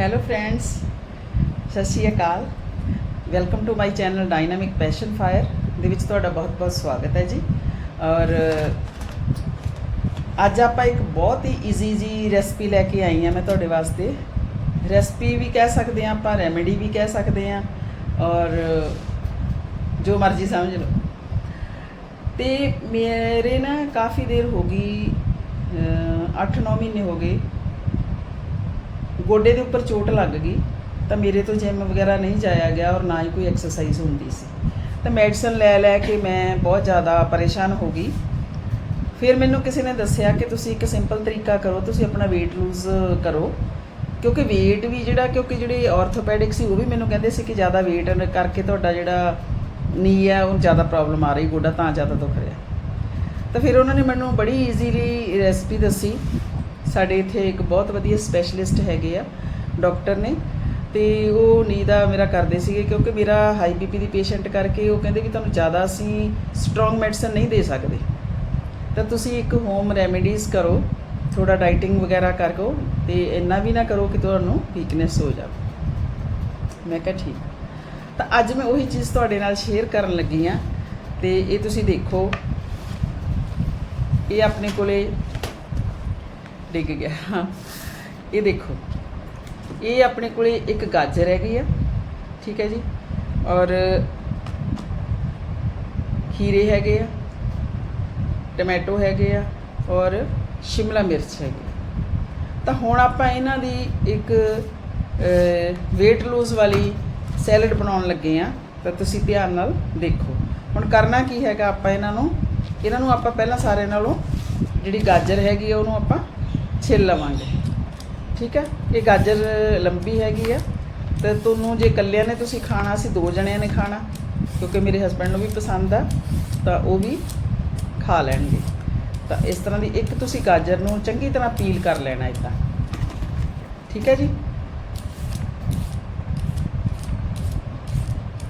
Hello friends ਸਤਿ ਸ਼੍ਰੀ ਅਕਾਲ welcome to my channel dynamic passion fire ਦੇ ਵਿੱਚ ਤੁਹਾਡਾ ਬਹੁਤ-ਬਹੁਤ ਸਵਾਗਤ ਹੈ ਜੀ। ਔਰ ਅੱਜ ਆਪਾਂ ਇੱਕ ਬਹੁਤ ਹੀ ਈਜ਼ੀ ਜੀ ਰੈਸਪੀ ਲੈ ਕੇ ਆਈ ਹਾਂ ਮੈਂ ਤੁਹਾਡੇ ਵਾਸਤੇ। ਰੈਸਪੀ ਵੀ ਕਹਿ ਸਕਦੇ ਹਾਂ ਆਪਾਂ ਰੈਮੇਡੀ ਵੀ ਕਹਿ ਸਕਦੇ ਹਾਂ। ਔਰ, ਜੋ ਮਰਜ਼ੀ ਸਮਝ ਲਓ। ਤੇ ਮੇਰੇ ਨਾ ਕਾਫੀ ਦੇਰ ਹੋ ਗਈ 8-9 ਮਹੀਨੇ ਹੋ ਗਏ। ਗੋਡੇ ਦੇ ਉੱਪਰ ਚੋਟ ਲੱਗ ਗਈ, ਤਾਂ ਮੇਰੇ ਤੋਂ ਜਿਮ ਵਗੈਰਾ ਨਹੀਂ ਜਾਇਆ ਗਿਆ ਔਰ ਨਾ ਹੀ ਕੋਈ ਐਕਸਰਸਾਈਜ਼ ਹੁੰਦੀ ਸੀ। ਤਾਂ ਮੈਡੀਸਨ ਲੈ ਲੈ ਕੇ ਮੈਂ ਬਹੁਤ ਜ਼ਿਆਦਾ ਪਰੇਸ਼ਾਨ ਹੋ ਗਈ। ਫਿਰ ਮੈਨੂੰ ਕਿਸੇ ਨੇ ਦੱਸਿਆ ਕਿ ਤੁਸੀਂ ਇੱਕ ਸਿੰਪਲ ਤਰੀਕਾ ਕਰੋ, ਤੁਸੀਂ ਆਪਣਾ weight lose ਕਰੋ। ਕਿਉਂਕਿ weight ਵੀ ਜਿਹੜਾ, ਕਿਉਂਕਿ ਜਿਹੜੇ ਆਰਥੋਪੈਡਿਕ ਸੀ, ਉਹ ਵੀ ਮੈਨੂੰ ਕਹਿੰਦੇ ਸੀ ਕਿ ਜ਼ਿਆਦਾ weight ਕਰਕੇ ਤੁਹਾਡਾ ਜਿਹੜਾ ਨੀ ਹੈ, ਉਹ ਜ਼ਿਆਦਾ ਪ੍ਰੋਬਲਮ ਆ ਰਹੀ, ਗੋਡਾ ਤਾਂ ਜ਼ਿਆਦਾ ਦੁਖ ਰਿਹਾ। ਤਾਂ ਫਿਰ ਉਹਨਾਂ ਨੇ ਮੈਨੂੰ ਬੜੀ ਈਜ਼ੀਲੀ ਰੈਸਪੀ ਦੱਸੀ ਸਾਡੇ ਇੱਥੇ ਇੱਕ ਬਹੁਤ ਵਧੀਆ ਸਪੈਸ਼ਲਿਸਟ ਹੈਗੇ ਆ ਡਾਕਟਰ ਨੇ। ਤੇ ਉਹ ਨੀ ਦਾ ਮੇਰਾ ਕਰਦੇ ਸੀਗੇ ਕਿਉਂਕਿ ਮੇਰਾ ਹਾਈ ਬੀਪੀ ਦੀ ਪੇਸ਼ੈਂਟ ਕਰਕੇ ਉਹ ਕਹਿੰਦੇ ਵੀ ਤੁਹਾਨੂੰ ਜ਼ਿਆਦਾ ਅਸੀਂ ਸਟਰੋਂਗ ਮੈਡੀਸਨ ਨਹੀਂ ਦੇ ਸਕਦੇ। ਤਾਂ ਤੁਸੀਂ ਇੱਕ ਹੋਮ ਰੈਮੇਡੀਜ਼ ਕਰੋ ਥੋੜਾ ਡਾਈਟਿੰਗ ਵਗੈਰਾ ਕਰੋ ਤੇ ਇੰਨਾ ਵੀ ਨਾ ਕਰੋ ਕਿ ਤੁਹਾਨੂੰ ਵੀਕਨੈਸ ਹੋ ਜਾਵੇ। ਮੈਂ ਕਿਹਾ ਠੀਕ। ਤਾਂ ਅੱਜ ਮੈਂ ਉਹੀ ਚੀਜ਼ ਤੁਹਾਡੇ ਨਾਲ ਸ਼ੇਅਰ ਕਰਨ ਲੱਗੀ ਆ ਤੇ ਇਹ ਤੁਸੀਂ ਦੇਖੋ। ਇਹ ਆਪਣੇ ਕੋਲੇ ਡਿੱਗ ਗਿਆ। ਹਾਂ ਇਹ ਦੇਖੋ, ਇਹ ਆਪਣੇ ਕੋਲੇ ਇੱਕ ਗਾਜਰ ਹੈਗੀ ਆ, ਠੀਕ ਹੈ ਜੀ, ਔਰ ਖੀਰੇ ਹੈਗੇ ਆ, ਟੋਮੈਟੋ ਹੈਗੇ ਆ, ਔਰ ਸ਼ਿਮਲਾ ਮਿਰਚ ਹੈਗੀ ਆ। ਤਾਂ ਹੁਣ ਆਪਾਂ ਇਹਨਾਂ ਦੀ ਇੱਕ weight lose ਵਾਲੀ ਸੈਲਡ ਬਣਾਉਣ ਲੱਗੇ ਆ, ਤਾਂ ਤੁਸੀਂ ਧਿਆਨ ਨਾਲ ਦੇਖੋ। ਹੁਣ ਕਰਨਾ ਕੀ ਹੈਗਾ ਆਪਾਂ ਇਹਨਾਂ ਨੂੰ? ਇਹਨਾਂ ਨੂੰ ਆਪਾਂ ਪਹਿਲਾਂ ਸਾਰੇ ਨਾਲੋਂ ਜਿਹੜੀ ਗਾਜਰ ਹੈਗੀ ਆ, ਉਹਨੂੰ ਆਪਾਂ ਛਿੱਲ ਲਵਾਂਗੇ। ਠੀਕ ਹੈ? ਇਹ ਗਾਜਰ ਲੰਬੀ ਹੈਗੀ ਆ। ਤੇ ਤੁਹਾਨੂੰ ਜੇ ਇਕੱਲਿਆਂ ਨੇ ਤੁਸੀਂ ਖਾਣਾ, ਅਸੀਂ ਦੋ ਜਣਿਆਂ ਨੇ ਖਾਣਾ, ਕਿਉਂਕਿ ਮੇਰੇ ਹਸਬੰਡ ਨੂੰ ਵੀ ਪਸੰਦ ਆ, ਤਾਂ ਉਹ ਵੀ ਖਾ ਲੈਣਗੇ। ਤਾਂ ਇਸ ਤਰ੍ਹਾਂ ਦੀ ਇੱਕ ਤੁਸੀਂ ਗਾਜਰ ਨੂੰ ਚੰਗੀ ਤਰ੍ਹਾਂ ਪੀਲ ਕਰ ਲੈਣਾ ਇਦਾਂ। ਠੀਕ ਹੈ ਜੀ?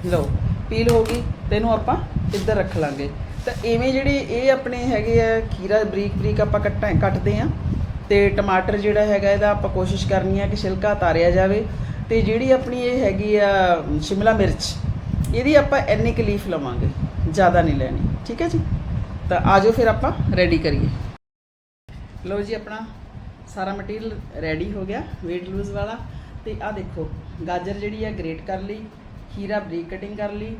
ਲਓ, ਪੀਲ ਹੋ ਗਈ, ਤੇ ਇਹਨੂੰ ਆਪਾਂ ਇੱਧਰ ਰੱਖ ਲਾਂਗੇ। ਤਾਂ ਐਵੇਂ ਜਿਹੜੇ ਇਹ ਆਪਣੇ ਹੈਗੇ ਆ, ਖੀਰਾ ਬਰੀਕ ਬਰੀਕ ਆਪਾਂ ਕੱਟਾਂ, ਕੱਟਦੇ ਆ ਤੇ ਟਮਾਟਰ ਜਿਹੜਾ ਹੈਗਾ ਇਹਦਾ ਆਪਾਂ ਕੋਸ਼ਿਸ਼ ਕਰਨੀ ਆ ਕਿ ਛਿਲਕਾ ਉਤਾਰਿਆ ਜਾਵੇ ਤੇ ਜਿਹੜੀ ਆਪਣੀ ਇਹ ਹੈਗੀ ਆ ਸ਼ਿਮਲਾ ਮਿਰਚ, ਇਹਦੀ ਆਪਾਂ ਇੰਨੀ ਕੁ ਲੀਫ ਲਵਾਂਗੇ, ਜ਼ਿਆਦਾ ਨਹੀਂ ਲੈਣੀ, ਠੀਕ ਹੈ ਜੀ? ਤਾਂ ਆਜੋ ਫਿਰ ਆਪਾਂ ਰੈਡੀ ਕਰੀਏ। ਲਓ ਜੀ, ਆਪਣਾ ਸਾਰਾ ਮਟੀਰੀਅਲ ਰੈਡੀ ਹੋ ਗਿਆ, weight lose ਵਾਲਾ। ਤੇ ਆ ਦੇਖੋ, ਗਾਜਰ ਜਿਹੜੀ ਆ ਗ੍ਰੇਟ ਕਰ ਲਈ, ਖੀਰਾ ਬਰੀਕ ਕਟਿੰਗ ਕਰ ਲਈ,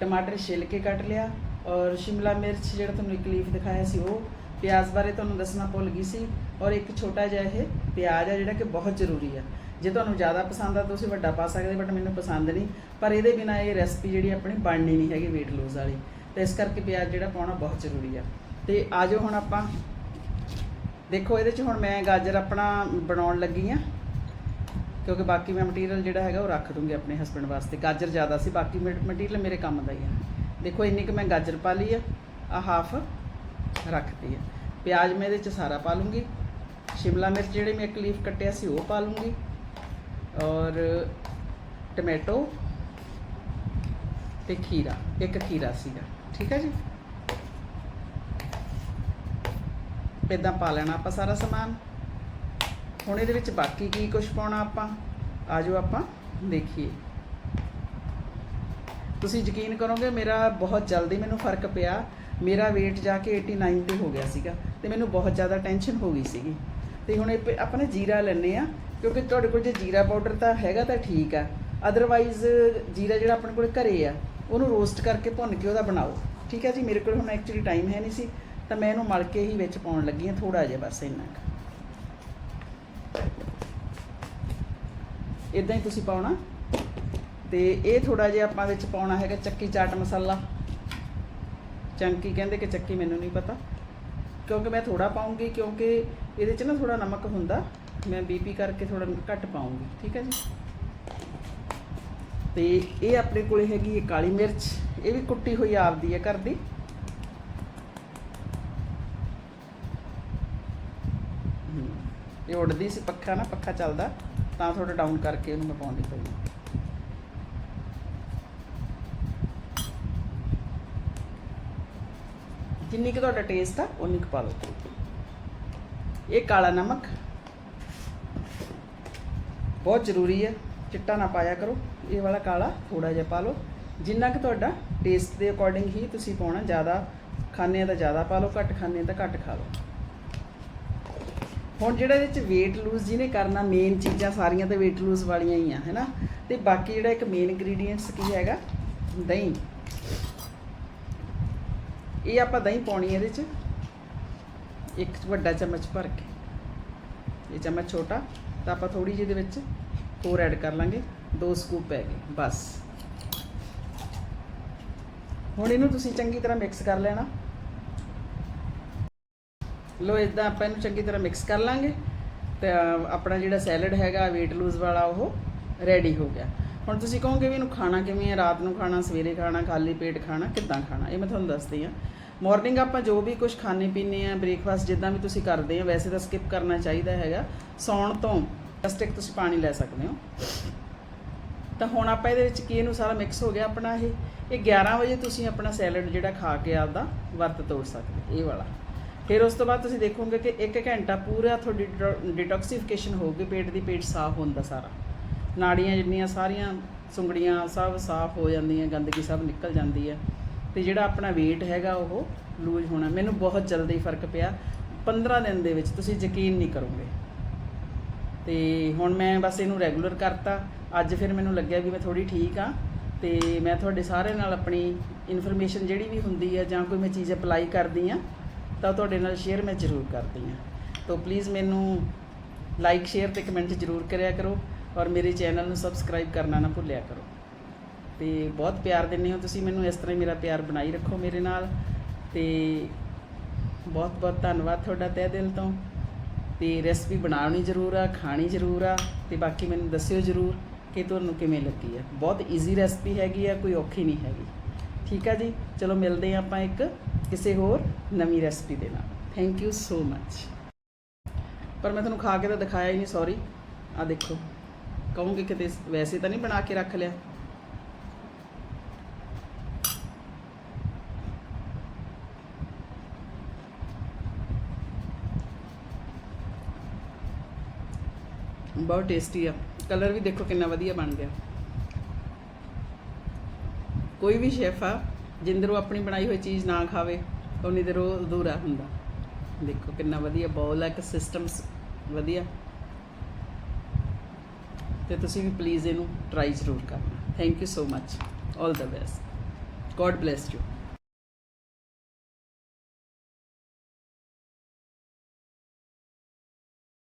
ਟਮਾਟਰ ਛਿੱਲ ਕੇ ਕੱਟ ਲਿਆ, ਔਰ ਸ਼ਿਮਲਾ ਮਿਰਚ ਜਿਹੜਾ ਤੁਹਾਨੂੰ ਇੱਕ ਲੀਫ ਦਿਖਾਇਆ ਸੀ ਉਹ, ਪਿਆਜ਼ ਬਾਰੇ ਤੁਹਾਨੂੰ ਦੱਸਣਾ ਭੁੱਲ ਗਈ ਸੀ। ਔਰ ਇੱਕ ਛੋਟਾ ਜਿਹਾ ਇਹ ਪਿਆਜ਼ ਆ ਜਿਹੜਾ ਕਿ ਬਹੁਤ ਜ਼ਰੂਰੀ ਆ। ਜੇ ਤੁਹਾਨੂੰ ਜ਼ਿਆਦਾ ਪਸੰਦ ਆ ਤੁਸੀਂ ਵੱਡਾ ਪਾ ਸਕਦੇ ਬਟ ਮੈਨੂੰ ਪਸੰਦ ਨਹੀਂ। ਪਰ ਇਹਦੇ ਬਿਨਾ ਇਹ ਰੈਸਪੀ ਜਿਹੜੀ ਆਪਣੀ ਬਣਨੀ ਨਹੀਂ ਹੈਗੀ weight lose ਵਾਲੀ। ਤੇ ਇਸ ਕਰਕੇ ਪਿਆਜ਼ ਜਿਹੜਾ ਪਾਉਣਾ ਬਹੁਤ ਜ਼ਰੂਰੀ ਆ। ਤੇ ਆਜੋ ਹੁਣ ਆਪਾਂ। ਦੇਖੋ ਇਹਦੇ ਚ ਹੁਣ ਮੈਂ ਗਾਜਰ ਆਪਣਾ ਬਣਾਉਣ ਲੱਗੀ ਆ। ਕਿਉਂਕਿ ਬਾਕੀ ਮੈਂ ਮਟੀਰੀਅਲ ਜਿਹੜਾ ਹੈਗਾ ਉਹ ਰੱਖ ਦੂੰਗੀ ਆਪਣੇ ਹਸਬੰਡ ਵਾਸਤੇ। ਗਾਜਰ ਜ਼ਿਆਦਾ ਸੀ, ਬਾਕੀ ਮਟੀਰੀਅਲ ਮੇਰੇ ਕੰਮ ਦਾ ਹੀ ਆ। ਦੇਖੋ ਇੰਨੀ ਕਿ ਮੈਂ ਗਾਜਰ ਪਾ ਲਈ ਆ ਆ ਹਾਫ ਰੱਖਤੀ ਆ। ਪਿਆਜ਼ ਮੈਂ ਇਹਦੇ ਚ ਸਾਰਾ ਪਾ ਲੂੰਗੀ। ਸ਼ਿਮਲਾ ਮਿਰਚ ਜਿਹੜੇ ਮੈਂ ਇੱਕ ਲੀਫ ਕੱਟਿਆ ਸੀ ਉਹ ਪਾ ਲੂੰਗੀ। ਔਰ ਟੋਮੈਟੋ ਤੇ ਖੀਰਾ, ਇੱਕ ਖੀਰਾ ਸੀਗਾ। ਠੀਕ ਹੈ ਜੀ? ਇਦਾਂ ਪਾ ਲੈਣਾ ਆਪਾਂ ਸਾਰਾ ਸਮਾਨ। ਹੁਣ ਇਹਦੇ ਵਿੱਚ ਬਾਕੀ ਕੀ ਕੁਝ ਪਾਉਣਾ ਆਪਾਂ? ਆਜੋ ਆਪਾਂ ਦੇਖੀਏ। ਤੁਸੀਂ ਯਕੀਨ ਕਰੋਗੇ, ਮੇਰਾ ਬਹੁਤ ਜਲਦੀ ਮੈਨੂੰ ਫ਼ਰਕ ਪਿਆ। ਮੇਰਾ weight ਜਾ ਕੇ 89 ਤੇ ਹੋ ਗਿਆ ਸੀਗਾ ਤੇ ਮੈਨੂੰ ਬਹੁਤ ਜ਼ਿਆਦਾ ਟੈਨਸ਼ਨ ਹੋ ਗਈ ਸੀਗੀ। ਤੇ ਹੁਣ ਇਹ ਪ- ਆਪਾਂ ਨੇ ਜੀਰਾ ਲੈਣੇ ਆ ਕਿਉਂਕਿ ਤੁਹਾਡੇ ਕੋਲ ਜੇ ਜੀਰਾ ਪਾਊਡਰ ਤਾਂ ਹੈਗਾ ਤਾਂ ਠੀਕ ਆ। ਅਦਰਵਾਈਜ਼ ਜੀਰਾ ਜਿਹੜਾ ਆਪਣੇ ਕੋਲ ਘਰੇ ਆ, ਉਹਨੂੰ ਰੋਸਟ ਕਰਕੇ ਭੁੰਨ ਕੇ ਉਹਦਾ ਬਣਾਓ। ਠੀਕ ਹੈ ਜੀ? ਮੇਰੇ ਕੋਲ ਹੁਣ ਐਕਚੁਅਲੀ ਟਾਈਮ ਹੈ ਨਹੀਂ ਸੀ, ਤਾਂ ਮੈਂ ਇਹਨੂੰ ਮਲ ਕੇ ਹੀ ਵਿੱਚ ਪਾਉਣ ਲੱਗੀ ਹਾਂ ਥੋੜਾ ਜਿਹਾ ਬਸ ਇੰਨਾ ਕੁ। ਇਦਾਂ ਹੀ ਤੁਸੀਂ ਪਾਉਣਾ। ਤੇ ਇਹ ਥੋੜਾ ਜਿਹਾ ਆਪਾਂ ਵਿੱਚ ਪਾਉਣਾ ਹੈਗਾ ਚੱਕੀ ਚਾਟ ਮਸਾਲਾ। ਚੰਕੀ ਕਹਿੰਦੇ ਕਿ ਚੱਕੀ ਮੈਨੂੰ ਨਹੀਂ ਪਤਾ। ਕਿਉਂਕਿ ਮੈਂ ਥੋੜਾ ਪਾਉਂਗੀ, ਕਿਉਂਕਿ ਇਹਦੇ 'ਚ ਨਾ ਥੋੜਾ ਨਮਕ ਹੁੰਦਾ, ਮੈਂ ਬੀਪੀ ਕਰਕੇ ਥੋੜਾ ਘੱਟ ਪਾਉਂਗੀ, ਠੀਕ ਹੈ ਜੀ? ਤੇ ਇਹ ਆਪਣੇ ਕੋਲੇ ਹੈਗੀ ਹੈ ਕਾਲੀ ਮਿਰਚ, ਇਹ ਵੀ ਕੁੱਟੀ ਹੋਈ ਆਪਦੀ ਹੈ ਘਰ ਦੀ। ਇਹ ਉੱਡਦੀ ਸੀ ਪੱਖਾ ਨਾ, ਪੱਖਾ ਚੱਲਦਾ, ਤਾਂ ਥੋੜਾ ਡਾਊਨ ਕਰਕੇ ਉਹਨੂੰ ਮੈਂ ਪਾਉਂਦੀ ਪਈ ਜਿੰਨੀ ਕੁ ਤੁਹਾਡਾ ਟੇਸਟ ਆ ਉਨੀ ਕੁ ਪਾ ਲਓ। ਇਹ ਕਾਲਾ ਨਮਕ ਬਹੁਤ ਜ਼ਰੂਰੀ ਹੈ, ਚਿੱਟਾ ਨਾ ਪਾਇਆ ਕਰੋ, ਇਹ ਵਾਲਾ ਕਾਲਾ ਥੋੜਾ ਜਿਹਾ ਪਾ ਲਓ। ਜਿੰਨਾ ਕਿ ਤੁਹਾਡਾ ਟੇਸਟ ਦੇ ਅਕੋਰਡਿੰਗ ਹੀ ਤੁਸੀਂ ਪਾਉਣਾ, ਜ਼ਿਆਦਾ ਖਾਣੇ ਆ ਤਾਂ ਜ਼ਿਆਦਾ ਪਾ ਲਓ, ਘੱਟ ਖਾਣੇ ਆ ਤਾਂ ਘੱਟ ਖਾ ਲਓ। ਹੁਣ ਜਿਹੜਾ ਇਹਦੇ ਚ weight lose ਜਿਹਨੇ ਕਰਨਾ ਮੇਨ ਚੀਜ਼ਾਂ ਸਾਰੀਆਂ ਤਾਂ weight lose ਵਾਲੀਆਂ ਹੀ ਆ ਹੈਨਾ ਤੇ ਬਾਕੀ ਜਿਹੜਾ ਇੱਕ ਮੇਨ ਇੰਗਰੀਡੀਐਂਟਸ ਕੀ ਹੈਗਾ? ਦਹੀਂ। ਇਹ ਆਪਾਂ ਦਹੀਂ ਪਾਉਣੀ ਇਹਦੇ ਚ। ਇੱਕ ਵੱਡਾ ਚਮਚ ਭਰ ਕੇ। ਇਹ ਚਮਚ ਛੋਟਾ, ਤਾਂ ਆਪਾਂ ਥੋੜੀ ਜਿਹੀ ਇਹਦੇ ਵਿੱਚ ਹੋਰ ਐਡ ਕਰ ਲਾਂਗੇ। ਦੋ ਸਕੂਪ ਪੈ ਗਏ, ਬਸ। ਹੁਣ ਇਹਨੂੰ ਤੁਸੀਂ ਚੰਗੀ ਤਰ੍ਹਾਂ ਮਿਕਸ ਕਰ ਲੈਣਾ। ਲੋ ਇਦਾਂ ਆਪਾਂ ਇਹਨੂੰ ਚੰਗੀ ਤਰ੍ਹਾਂ ਮਿਕਸ ਕਰ ਲਾਂਗੇ। ਤੇ ਆਪਣਾ ਜਿਹੜਾ ਸੈਲਡ ਹੈਗਾ, weight lose ਵਾਲਾ, ਉਹ ਰੈਡੀ ਹੋ ਗਿਆ। ਹੁਣ ਤੁਸੀਂ ਕਹੋਗੇ ਵੀ ਇਹਨੂੰ ਖਾਣਾ ਕਿਵੇਂ ਹੈ ਰਾਤ ਨੂੰ ਖਾਣਾ, ਸਵੇਰੇ ਖਾਣਾ, ਖਾਲੀ ਪੇਟ ਖਾਣਾ, ਕਿੱਦਾਂ ਖਾਣਾ? ਇਹ ਮੈਂ ਤੁਹਾਨੂੰ ਦੱਸਦੀ ਆ ਮਾਰਨਿੰਗ ਆਪਾਂ ਜੋ ਵੀ ਕੁਝ ਖਾਣੇ ਪੀਣੇ ਆ ਬ੍ਰੇਕਫਾਸਟ ਜਿੱਦਾਂ ਵੀ ਤੁਸੀਂ ਕਰਦੇ ਆ ਵੈਸੇ ਤਾਂ ਸਕਿਪ ਕਰਨਾ ਚਾਹੀਦਾ ਹੈਗਾ। ਸੌਣ ਤੋਂ ਜਸਟ ਇੱਕ ਤੁਸੀਂ ਪਾਣੀ ਲੈ ਸਕਦੇ ਹੋ। ਤਾਂ ਹੁਣ ਆਪਾਂ ਇਹਦੇ ਵਿੱਚ ਕੀ ਇਹਨੂੰ ਸਾਰਾ ਮਿਕਸ ਹੋ ਗਿਆ ਆਪਣਾ ਇਹ? ਇਹ 11 ਵਜੇ ਤੁਸੀਂ ਆਪਣਾ ਸੈਲਡ ਜਿਹੜਾ ਖਾ ਕੇ ਆਪਦਾ ਵਰਤ ਤੋੜ ਸਕਦੇ ਇਹ ਵਾਲਾ। ਫਿਰ ਉਸ ਤੋਂ ਬਾਅਦ ਤੁਸੀਂ ਦੇਖੋਗੇ ਕਿ 1 ਘੰਟਾ ਪੂਰਾ ਤੁਹਾਡੀ ਡਿਟੌਕਸੀਫਿਕੇਸ਼ਨ ਹੋਊਗੀ, ਪੇਟ ਦੀ ਪੇਟ ਸਾਫ਼ ਹੁੰਦਾ ਸਾਰਾ। ਨਾੜੀਆਂ ਜਿੰਨੀਆਂ ਸਾਰੀਆਂ ਸੁੰਗੜੀਆਂ ਸਭ ਸਾਫ਼ ਹੋ ਜਾਂਦੀਆਂ, ਗੰਦਗੀ ਸਭ ਨਿਕਲ ਜਾਂਦੀ ਹੈ। ਤੇ ਜਿਹੜਾ ਆਪਣਾ weight ਹੈਗਾ ਉਹ ਲੂਜ਼ ਹੋਣਾ। ਮੈਨੂੰ ਬਹੁਤ ਜਲਦੀ ਫ਼ਰਕ ਪਿਆ। 15 ਦਿਨ ਦੇ ਵਿੱਚ ਤੁਸੀਂ ਯਕੀਨ ਨਹੀਂ ਕਰੋਗੇ। ਤੇ ਹੁਣ ਮੈਂ ਬਸ ਇਹਨੂੰ ਰੈਗੂਲਰ ਕਰਤਾ। ਅੱਜ ਫਿਰ ਮੈਨੂੰ ਲੱਗਿਆ ਵੀ ਮੈਂ ਥੋੜੀ ਠੀਕ ਆ ਤੇ ਮੈਂ ਤੁਹਾਡੇ ਸਾਰੇ ਨਾਲ ਆਪਣੀ ਇਨਫੋਰਮੇਸ਼ਨ ਜਿਹੜੀ ਵੀ ਹੁੰਦੀ ਹੈ ਜਾਂ ਕੋਈ ਮੈਂ ਚੀਜ਼ ਅਪਲਾਈ ਕਰਦੀ ਆ ਤਾਂ ਤੁਹਾਡੇ ਨਾਲ ਸ਼ੇਅਰ ਮੈਂ ਜ਼ਰੂਰ ਕਰਦੀ ਆ ਤਾਂ ਪਲੀਜ਼ ਮੈਨੂੰ ਲਾਈਕ ਸ਼ੇਅਰ ਤੇ ਕਮੈਂਟ ਜ਼ਰੂਰ ਕਰਿਆ ਕਰੋ ਔਰ ਮੇਰੇ ਚੈਨਲ ਨੂੰ ਸਬਸਕ੍ਰਾਈਬ ਕਰਨਾ ਨਾ ਭੁੱਲਿਆ ਕਰੋ। ਤੇ ਬਹੁਤ ਪਿਆਰ ਦਿੰਦੇ ਹੋ ਤੁਸੀਂ ਮੈਨੂੰ ਇਸ ਤਰ੍ਹਾਂ ਹੀ ਮੇਰਾ ਪਿਆਰ ਬਣਾਈ ਰੱਖੋ ਮੇਰੇ ਨਾਲ। ਤੇ ਬਹੁਤ ਬਹੁਤ ਧੰਨਵਾਦ ਤੁਹਾਡਾ ਤਹਿ ਦਿਲ ਤੋਂ। ਤੇ ਰੈਸਪੀ ਬਣਾਉਣੀ ਜ਼ਰੂਰ ਆ, ਖਾਣੀ ਜ਼ਰੂਰ ਆ, ਤੇ ਬਾਕੀ ਮੈਨੂੰ ਦੱਸਿਓ ਜ਼ਰੂਰ ਕਿ ਤੁਹਾਨੂੰ ਕਿਵੇਂ ਲੱਗੀ ਆ। ਬਹੁਤ ਈਜ਼ੀ ਰੈਸਪੀ ਹੈਗੀ ਆ, ਕੋਈ ਔਖੀ ਨਹੀਂ ਹੈਗੀ। ਠੀਕ ਆ ਜੀ? ਚਲੋ ਮਿਲਦੇ ਹਾਂ ਆਪਾਂ ਇੱਕ ਕਿਸੇ ਹੋਰ ਨਵੀਂ ਰੈਸਪੀ ਦੇ ਨਾਲ। ਥੈਂਕ ਯੂ ਸੋ ਮੱਚ ਪਰ ਮੈਂ ਤੁਹਾਨੂੰ ਖਾ ਕੇ ਤਾਂ ਦਿਖਾਇਆ ਹੀ ਨਹੀਂ ਸੌਰੀ ਆ ਦੇਖੋ, ਕਹੂੰਗੀ ਕਿਤੇ ਵੈਸੇ ਤਾਂ ਨਹੀਂ ਬਣਾ ਕੇ ਰੱਖ ਲਿਆ। ਬਹੁਤ ਟੇਸਟੀ ਆ। ਕਲਰ ਵੀ ਦੇਖੋ ਕਿੰਨਾ ਵਧੀਆ ਬਣ ਗਿਆ। ਕੋਈ ਵੀ ਸ਼ੈਫ ਆ, ਜਿੰਦਰੋਂ ਆਪਣੀ ਬਣਾਈ ਹੋਈ ਚੀਜ਼ ਨਾ ਖਾਵੇ ਉਨੀ ਦੇਰ ਉਹ ਅਧੂਰਾ ਹੁੰਦਾ। ਦੇਖੋ ਕਿੰਨਾ ਵਧੀਆ ਬੋਲ ਆ, ਇੱਕ ਸਿਸਟਮਸ ਵਧੀਆ। ਤੇ ਤੁਸੀਂ ਵੀ ਪਲੀਜ਼ ਇਹਨੂੰ ਟਰਾਈ ਜ਼ਰੂਰ ਕਰਨਾ। Thank you so much all the best God bless you